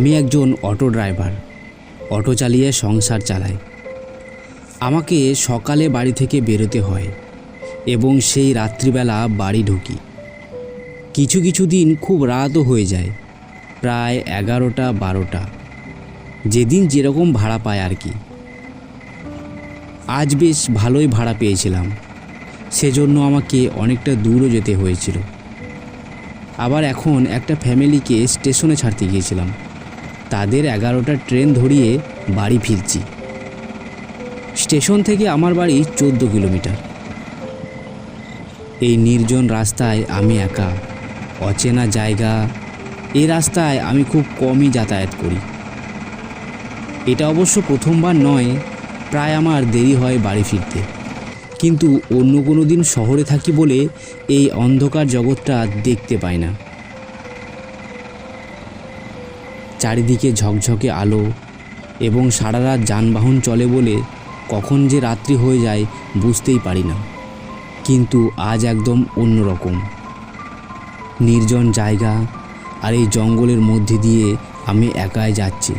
আমি একজন auto driver. Auto চালিয়ে সংসার চালাই। আমাকে সকালে বাড়ি থেকে বেরোতে হয় এবং সেই রাত্রিবেলা বাড়ি ঢুকি। কিছু কিছু দিন খুব রাতও হয়ে যায়, প্রায় এগারোটা, বারোটা। যেদিন যেরকম ভাড়া পায় আর কি। আজ বেশ ভালোই ভাড়া পেয়েছিলাম, সেজন্য আমাকে অনেকটা দূরও যেতে হয়েছিল। আবার এখন একটা ফ্যামিলিকে স্টেশনে ছাড়তে গিয়েছিলাম। তাদের এগারোটা ট্রেন ধরিয়ে বাড়ি ফিরছি। স্টেশন থেকে আমার বাড়ি চোদ্দ কিলোমিটার। এই নির্জন রাস্তায় আমি একা, অচেনা জায়গা, এই রাস্তায় আমি খুব কমই যাতায়াত করি। এটা অবশ্য প্রথমবার নয়, প্রায় আমার দেরি হয় বাড়ি ফিরতে। কিন্তু অন্য কোনো দিন শহরে থাকি বলে এই অন্ধকার জগৎটা দেখতে পাই না। চারিদিকে ঝকঝকে আলো এবং সারা রাত যানবাহন চলে বলে কখন যে রাত্রি হয়ে যায় বুঝতেই পারি না। কিন্তু আজ একদম অন্যরকম। নির্জন জায়গা আর এই জঙ্গলের মধ্যে দিয়ে আমি একাই যাচ্ছি।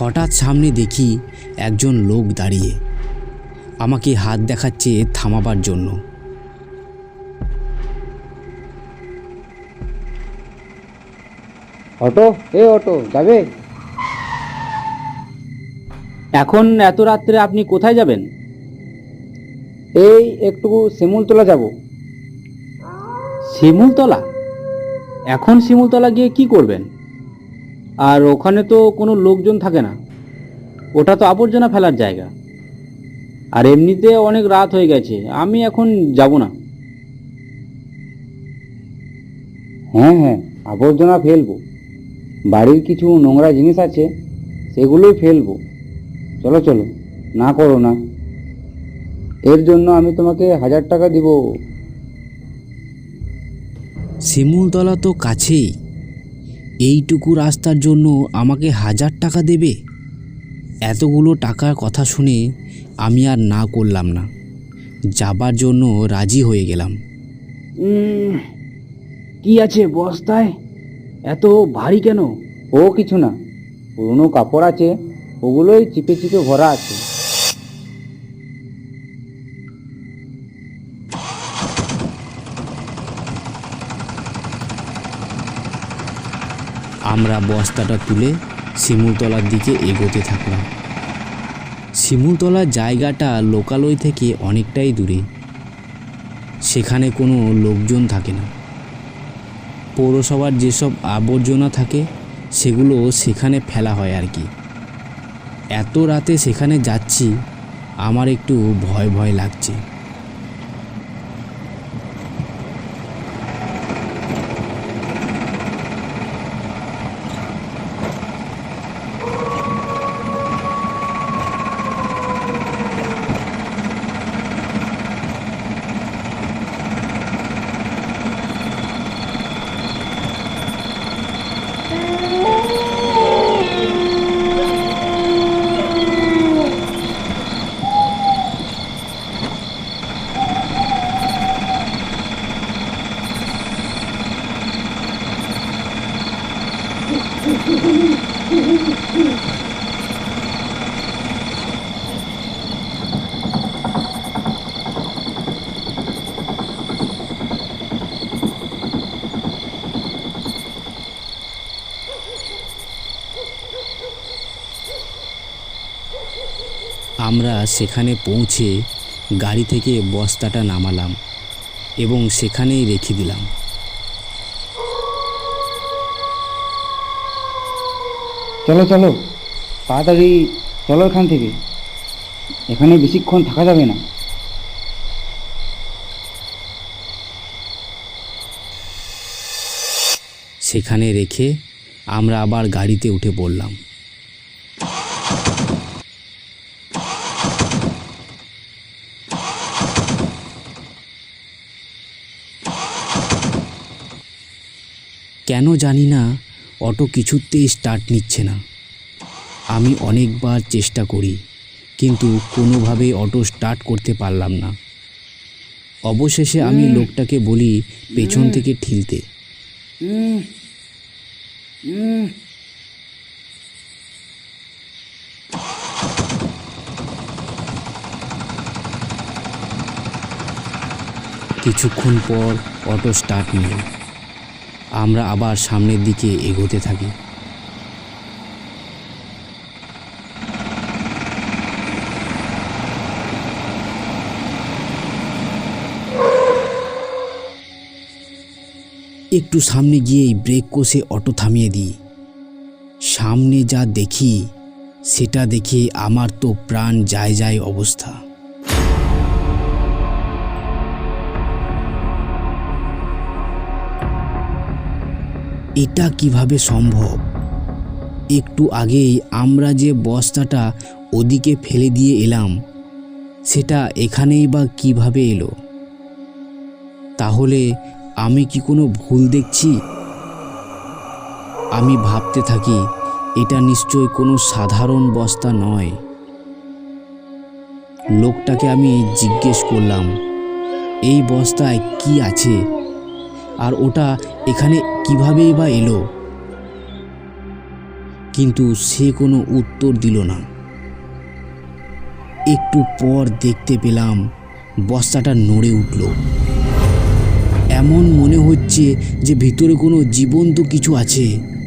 হঠাৎ সামনে দেখি একজন লোক দাঁড়িয়ে আমাকে হাত দেখাচ্ছে থামাবার জন্য। অটো? এ অটো যাবে? এখন এত রাত্রে আপনি কোথায় যাবেন? এই একটু শিমুলতলা যাব। শিমুলতলা? এখন শিমুলতলা গিয়ে কি করবেন? আর ওখানে তো কোনো লোকজন থাকে না। ওটা তো আবর্জনা ফেলার জায়গা। আর এমনিতে অনেক রাত হয়ে গেছে আমি এখন যাব না। হ্যাঁ হ্যাঁ আবর্জনা ফেলব। বাড়ির কিছু নোংরা জিনিস আছে সেগুলোই ফেলব। চলো চলো না করো না। এর জন্য আমি তোমাকে হাজার টাকা দিব। শিমুলতলা তো কাছেই। এইটুকু রাস্তার জন্য আমাকে হাজার টাকা দেবে? এতগুলো টাকার কথা শুনে আমি আর না করলাম না। যাবার জন্য রাজি হয়ে গেলাম। কি আছে বস্তায় এত ভারী কেন? ও কিছু না। পুরনো কাপড় আছে, ওগুলোই চিপে চিপে ভরা আছে। আমরা বস্তাটা তুলে শিমুলতলার দিকে এগোতে থাকলাম। শিমুলতলার জায়গাটা লোকালয় থেকে অনেকটাই দূরে। সেখানে কোনো লোকজন থাকে না। পৌরসভার যেসব আবর্জনা থাকে, সেগুলো সেখানে ফেলা হয় আর কি। এত রাতে সেখানে যাচ্ছি, আমার একটু ভয় ভয় লাগছে। আমরা সেখানে পৌঁছে গাড়ি থেকে বস্তাটা নামালাম এবং সেখানেই রেখে দিলাম। চলো চলো। তাড়াতাড়ি চলো এখান থেকে। এখানে বেশিক্ষণ থাকা যাবে না। সেখানে রেখে আমরা আবার গাড়িতে উঠে পড়লাম। কেন জানি না অটো কিছুতেই স্টার্ট নিচ্ছে না। আমি অনেকবার চেষ্টা করি কিন্তু কোনোভাবে অটো স্টার্ট করতে পারলাম না। অবশেষে আমি লোকটাকে বলি পেছন থেকে ঠিলতে। কিছুক্ষণ পর অটো স্টার্ট নিল। আমরা আবার সামনের দিকে এগোতে থাকি। একটু সামনে গিয়েই ব্রেক কষে অটো থামিয়ে দিই। সামনে যা দেখি, সেটা দেখে আমার তো প্রাণ যায় যায় অবস্থা। এটা কীভাবে সম্ভব? একটু আগেই আমরা যে বস্তাটা ওদিকে ফেলে দিয়ে এলাম, সেটা এখানেই বা কীভাবে এলো? তাহলে আমি কি কোনো ভুল দেখছি? আমি ভাবতে থাকি, এটা নিশ্চয় কোনো সাধারণ বস্তা নয়। লোকটাকে আমি জিজ্ঞেস করলাম, এই বস্তায় কি আছে? আর ওটা এখানে কিভাবেই বা এলো? কিন্তু সে কোনো উত্তর দিল না। একটু পর দেখতে পেলাম বস্তাটা নড়ে উঠল। এমন মনে হচ্ছে যে ভিতরে কোনো জীবন্ত কিছু আছে।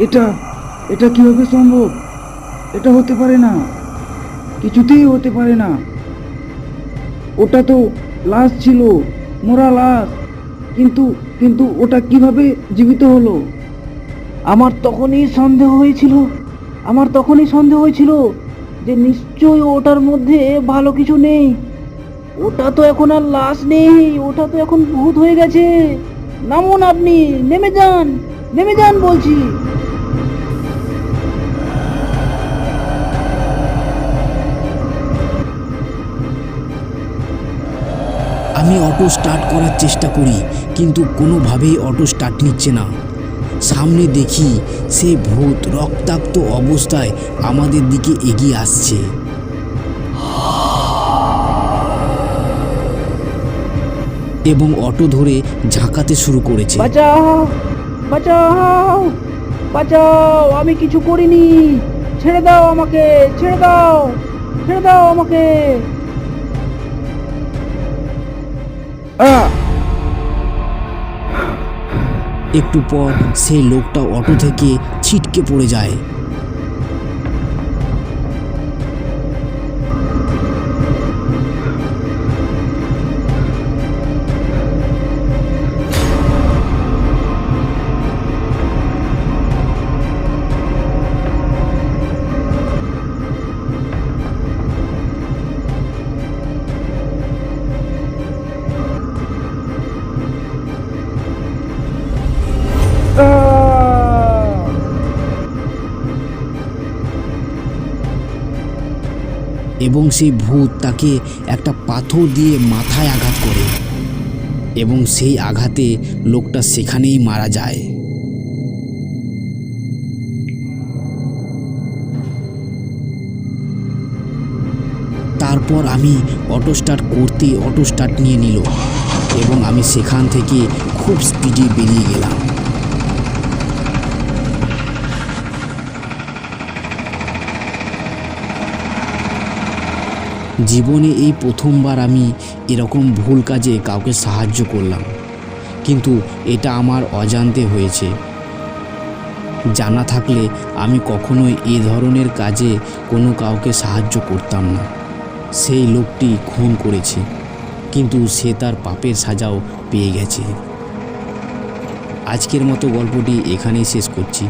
এটা এটা কীভাবে সম্ভব? এটা হতে পারে না। কিছুতেই হতে পারে না। ওটা তো লাশ ছিল, মোরা লাশ। কিন্তু কিন্তু ওটা কীভাবে জীবিত হলো? আমার তখনই সন্দেহ হয়েছিল, আমার তখনই সন্দেহ হয়েছিল যে নিশ্চয়ই ওটার মধ্যে ভালো কিছু নেই। ওটা তো এখন আর লাশ নেই, ওটা তো এখন ভূত হয়ে গেছে। নামুন আপনি, নেমে যান নেমে যান বলছি। আমি অটো স্টার্ট করার চেষ্টা করি, কিন্তু কোনোভাবেই অটো স্টার্ট নিচ্ছে না। সামনে দেখি সে ভূত রক্তাক্ত অবস্থায় আমাদের দিকে এগিয়ে আসছে। এবং অটো ধরে ঝাঁকাতে শুরু করেছে। বাঁচাও বাঁচাও, আমি কিছু করিনি। ছেড়ে দাও আমাকে, ছেড়ে দাও ছেড়ে দাও আমাকে। একটু পর সেই লোকটা অটো থেকে ছিটকে পড়ে যায়। এবং সেই ভূত তাকে একটা পাথর দিয়ে মাথায় আঘাত করে। এবং সেই আঘাতে লোকটা সেখানেই মারা যায়। তারপর আমি অটো স্টার্ট করতে অটো স্টার্ট নিয়ে নিল এবং আমি সেখান থেকে খুব স্পিডে বেরিয়ে গেলাম। জীবনে এই প্রথমবার আমি এরকম ভুল কাজে কাউকে সাহায্য করলাম। কিন্তু এটা আমার অজান্তে হয়েছে। জানা থাকলে আমি কখনোই এ ধরনের কাজে কোনো কাউকে সাহায্য করতাম না। সেই লোকটি খুন করেছে, কিন্তু সে তার পাপের সাজাও পেয়ে গেছে। আজকের মতো গল্পটি এখানেই শেষ করছি।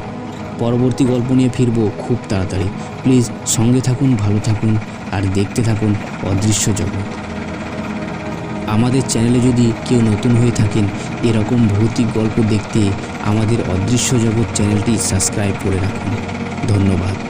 পরবর্তী গল্প নিয়ে ফিরবো খুব তাড়াতাড়ি। প্লিজ সঙ্গে থাকুন, ভালো থাকুন। আর দেখতে থাকুন অদৃশ্য জগৎ। আমাদের চ্যানেলে যদি কেউ নতুন হয়ে থাকেন, এরকম ভৌতিক গল্প দেখতে আমাদের অদৃশ্য জগৎ চ্যানেলটি সাবস্ক্রাইব করে রাখুন। ধন্যবাদ।